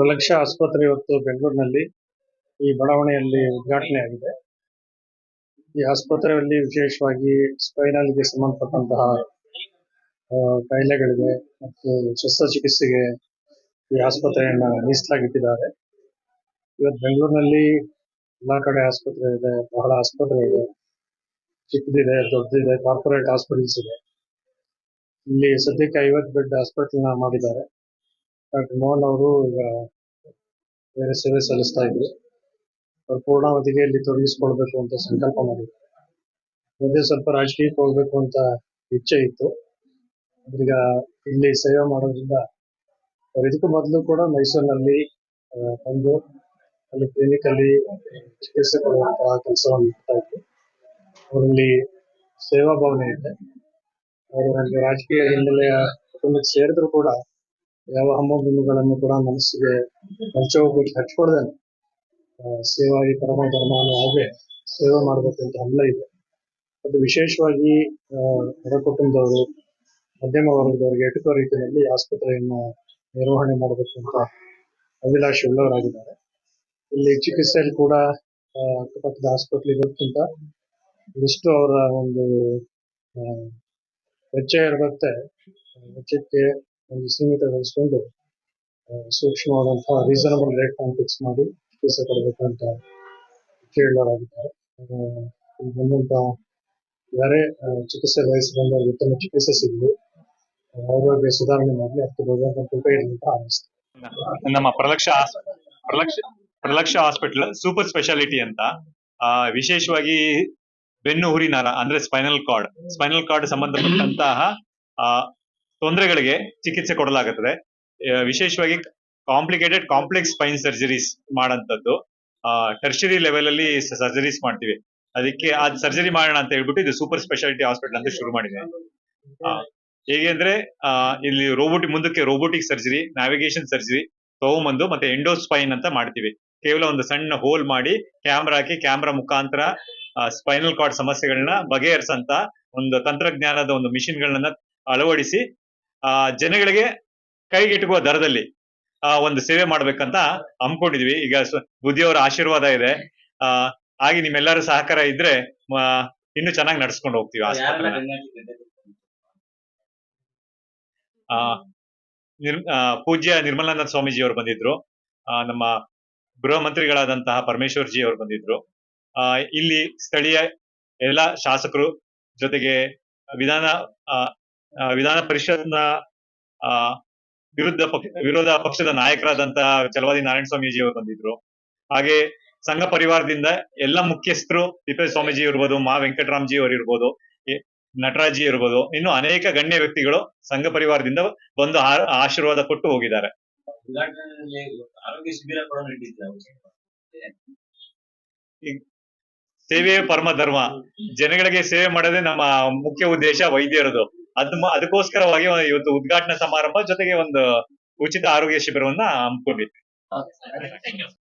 ಪ್ರಲಕ್ಷ ಆಸ್ಪತ್ರೆ ಇವತ್ತು ಬೆಂಗಳೂರಿನಲ್ಲಿ ಈ ಬಡಾವಣೆಯಲ್ಲಿ ಉದ್ಘಾಟನೆ ಆಗಿದೆ. ಈ ಆಸ್ಪತ್ರೆಯಲ್ಲಿ ವಿಶೇಷವಾಗಿ ಸ್ಪೈನಲ್ಗೆ ಸಂಬಂಧಪಟ್ಟಂತಹ ಕಾಯಿಲೆಗಳಿಗೆ ಮತ್ತು ಶಸ್ತ್ರಚಿಕಿತ್ಸೆಗೆ ಈ ಆಸ್ಪತ್ರೆಯನ್ನ ಮೀಸಲಾಗಿಟ್ಟಿದ್ದಾರೆ. ಇವತ್ತು ಬೆಂಗಳೂರಿನಲ್ಲಿ ಎಲ್ಲ ಕಡೆ ಆಸ್ಪತ್ರೆ ಇದೆ, ಬಹಳ ಆಸ್ಪತ್ರೆ ಇದೆ. ಚಿಕ್ಕದಿದೆ, ದೊಡ್ಡದಿದೆ, ಕಾರ್ಪೊರೇಟ್ ಹಾಸ್ಪಿಟಲ್ಸ್ ಇದೆ. ಇಲ್ಲಿ ಸದ್ಯಕ್ಕೆ ಐವತ್ತು ಬೆಡ್ ಹಾಸ್ಪಿಟಲ್ನ ಮಾಡಿದ್ದಾರೆ. ಡಾಕ್ಟರ್ ಮೋಹನ್ ಅವರು ಈಗ ಬೇರೆ ಸೇವೆ ಸಲ್ಲಿಸ್ತಾ ಇದ್ರು. ಅವ್ರು ಪೂರ್ಣಾವಧಿಗೆ ಇಲ್ಲಿ ತೊಡಗಿಸ್ಕೊಳ್ಬೇಕು ಅಂತ ಸಂಕಲ್ಪ ಮಾಡಿದ್ರು. ಮುಂದೆ ಸ್ವಲ್ಪ ರಾಜಕೀಯಕ್ಕೆ ಹೋಗ್ಬೇಕು ಅಂತ ಇಚ್ಛೆ ಇತ್ತು. ಈಗ ಇಲ್ಲಿ ಸೇವೆ ಮಾಡೋದ್ರಿಂದ ಅವ್ರು ಇದಕ್ಕೂ ಮೊದಲು ಕೂಡ ಮೈಸೂರಿನಲ್ಲಿ ಬಂದು ಅಲ್ಲಿ ಕ್ಲಿನಿಕ್ ಅಲ್ಲಿ ಚಿಕಿತ್ಸೆ ಕೊಡುವಂತಹ ಕೆಲಸವನ್ನು ಮಾಡ್ತಾ ಇದ್ರು. ಅವರಲ್ಲಿ ಸೇವಾ ಭಾವನೆ ಇದೆ. ಅವರು ನನಗೆ ರಾಜಕೀಯ ಹಿನ್ನೆಲೆಯ ಕುಟುಂಬಕ್ಕೆ ಸೇರಿದ್ರು ಕೂಡ ಯಾವ ಹಮ್ಮಬಿಮ್ಮುಗಳನ್ನು ಕೂಡ ಮನಸ್ಸಿಗೆ ಹಂಚೋಗ್ಬಿಟ್ಟು ಹಚ್ಕೊಡ್ದೇನೆ ಸೇವಾಗಿ ಪರಮ ಧರ್ಮ ಅನ್ನೋ ಹಾಗೆ ಸೇವೆ ಮಾಡಬೇಕಂತ ಹಂಬಲ ಇದೆ. ಅದು ವಿಶೇಷವಾಗಿ ಬಡ ಕುಟುಂಬದವರು ಮಧ್ಯಮ ವರ್ಗದವರಿಗೆ ಎಟುಕೋ ರೀತಿಯಲ್ಲಿ ಆಸ್ಪತ್ರೆಯನ್ನು ನಿರ್ವಹಣೆ ಮಾಡಬೇಕು ಅಂತ ಉಳ್ಳವರಾಗಿದ್ದಾರೆ. ಇಲ್ಲಿ ಚಿಕಿತ್ಸೆಯಲ್ಲಿ ಕೂಡ ಅಕ್ಕಪಕ್ಕದ ಆಸ್ಪತ್ರೆ ಇರೋದಕ್ಕಿಂತ ಇಷ್ಟು ಅವರ ಒಂದು ವೆಚ್ಚ ಇರುತ್ತೆ. ವೆಚ್ಚಕ್ಕೆ ಒಂದು ಸೀಮಿತಗೊಳಿಸ್ಕೊಂಡು ಸೂಕ್ಷ್ಮವಾದಂತಹ ರೀಸನಬಲ್ ರೇಟ್ ಫಿಕ್ಸ್ ಮಾಡಿ ಚಿಕಿತ್ಸೆ ಕೊಡಬೇಕಂತ ಅಂತ ಕೇಳಲಾಗಿದ್ದಾರೆ ಬಂದಂತ ಯಾರೇ ಚಿಕಿತ್ಸೆ ಬಂದವರಿಗೆ ಉತ್ತಮ ಚಿಕಿತ್ಸೆ ಸಿಗಲಿ, ಆರೋಗ್ಯ ಸುಧಾರಣೆ ಮಾಡಲಿ ಅದಕ್ಕೆ ಭಗವಂತ ಅಂತ ಹಾರೈಸ್ತೀನಿ ನಮ್ಮ Pralaksha Pralaksha Pralaksha hospital super speciality ಅಂತ ವಿಶೇಷವಾಗಿ ಬೆನ್ನು ಹುರಿನಾರ ಅಂದ್ರೆ ಸ್ಪೈನಲ್ ಕಾರ್ಡ್ ಸ್ಪೈನಲ್ ಕಾರ್ಡ್ ಸಂಬಂಧಪಟ್ಟಂತಹ ತೊಂದರೆಗಳಿಗೆ ಚಿಕಿತ್ಸೆ ಕೊಡಲಾಗುತ್ತದೆ. ವಿಶೇಷವಾಗಿ ಕಾಂಪ್ಲಿಕೇಟೆಡ್ ಕಾಂಪ್ಲೆಕ್ಸ್ ಸ್ಪೈನ್ ಸರ್ಜರೀಸ್ ಮಾಡುವಂಥದ್ದು ಟರ್ಷರಿ ಲೆವೆಲ್ ಅಲ್ಲಿ ಸರ್ಜರೀಸ್ ಮಾಡ್ತೀವಿ. ಅದಕ್ಕೆ ಅದ್ ಸರ್ಜರಿ ಮಾಡೋಣ ಅಂತ ಹೇಳ್ಬಿಟ್ಟು ಇದು ಸೂಪರ್ ಸ್ಪೆಷಾಲಿಟಿ ಹಾಸ್ಪಿಟಲ್ ಅಂತ ಶುರು ಮಾಡಿದೆ. ಹೇಗೆ ಅಂದ್ರೆ ಇಲ್ಲಿ ರೋಬೋಟಿಕ್ ಮುಂದಕ್ಕೆ ರೋಬೋಟಿಕ್ ಸರ್ಜರಿ ನ್ಯಾವಿಗೇಷನ್ ಸರ್ಜರಿ ತಗೊಂಬಂದು ಮತ್ತೆ ಎಂಡೋಸ್ಪೈನ್ ಅಂತ ಮಾಡ್ತೀವಿ. ಕೇವಲ ಒಂದು ಸಣ್ಣ ಹೋಲ್ ಮಾಡಿ ಕ್ಯಾಮ್ರಾ ಹಾಕಿ ಕ್ಯಾಮ್ರಾ ಮುಖಾಂತರ ಸ್ಪೈನಲ್ ಕಾರ್ಡ್ ಸಮಸ್ಯೆಗಳನ್ನ ಬಗೆಹರಿಸಂತ ಒಂದು ತಂತ್ರಜ್ಞಾನದ ಒಂದು ಮಿಷಿನ್ ಗಳನ್ನ ಅಳವಡಿಸಿ ಆ ಜನಗಳಿಗೆ ಕೈಗೆಟುಕುವ ದರದಲ್ಲಿ ಆ ಒಂದು ಸೇವೆ ಮಾಡ್ಬೇಕಂತ ಹಮ್ಮಿಕೊಂಡಿದ್ವಿ. ಈಗ ಬುದ್ಧಿಯವರ ಆಶೀರ್ವಾದ ಇದೆ. ಆ ಹಾಗೆ ನಿಮ್ಮೆಲ್ಲರ ಸಹಕಾರ ಇದ್ರೆ ಆ, ಇನ್ನೂ ಚೆನ್ನಾಗಿ ನಡ್ಸ್ಕೊಂಡು ಹೋಗ್ತೀವಿ ಆಸ್ಪತ್ರೆ. ಆ, ನಿರ್ ಆ, ಪೂಜ್ಯ ನಿರ್ಮಲಾನಂದ ಸ್ವಾಮೀಜಿ ಅವರು ಬಂದಿದ್ರು. ಆ, ನಮ್ಮ ಗೃಹ ಮಂತ್ರಿಗಳಾದಂತಹ ಪರಮೇಶ್ವರ್ ಜಿ ಅವರು ಬಂದಿದ್ರು. ಆ, ಇಲ್ಲಿ ಸ್ಥಳೀಯ ಎಲ್ಲ ಶಾಸಕರು ಜೊತೆಗೆ ವಿಧಾನ ಆ, ವಿಧಾನ ಪರಿಷತ್ನ ವಿರುದ್ಧ ಪಕ್ಷ ವಿರೋಧ ಪಕ್ಷದ ನಾಯಕರಾದಂತಹ ಚಲವಾದಿ ನಾರಾಯಣ ಸ್ವಾಮೀಜಿ ಅವರು ಬಂದಿದ್ರು. ಹಾಗೆ ಸಂಘ ಪರಿವಾರದಿಂದ ಎಲ್ಲ ಮುಖ್ಯಸ್ಥರು ತಿಪ್ಪೇ ಸ್ವಾಮೀಜಿ ಇರ್ಬೋದು ಮಾ ವೆಂಕಟರಾಮ್ಜಿ ಅವರು ಇರ್ಬೋದು ನಟರಾಜಿ ಇರ್ಬೋದು ಇನ್ನು ಅನೇಕ ಗಣ್ಯ ವ್ಯಕ್ತಿಗಳು ಸಂಘ ಪರಿವಾರದಿಂದ ಬಂದು ಆಶೀರ್ವಾದ ಕೊಟ್ಟು ಹೋಗಿದ್ದಾರೆ. ಸೇವೆ ಸೇವೆಯೇ ಪರಮ ಧರ್ಮ. ಜನಗಳಿಗೆ ಸೇವೆ ಮಾಡೋದೇ ನಮ್ಮ ಮುಖ್ಯ ಉದ್ದೇಶ ವೈದ್ಯರದು ಅದ್ ಅದಕ್ಕೋಸ್ಕರವಾಗಿ ಇವತ್ತು ಉದ್ಘಾಟನಾ ಸಮಾರಂಭ ಜೊತೆಗೆ ಒಂದು ಉಚಿತ ಆರೋಗ್ಯ ಶಿಬಿರವನ್ನ ಹಮ್ಮಿಕೊಂಡಿದ್ವಿ.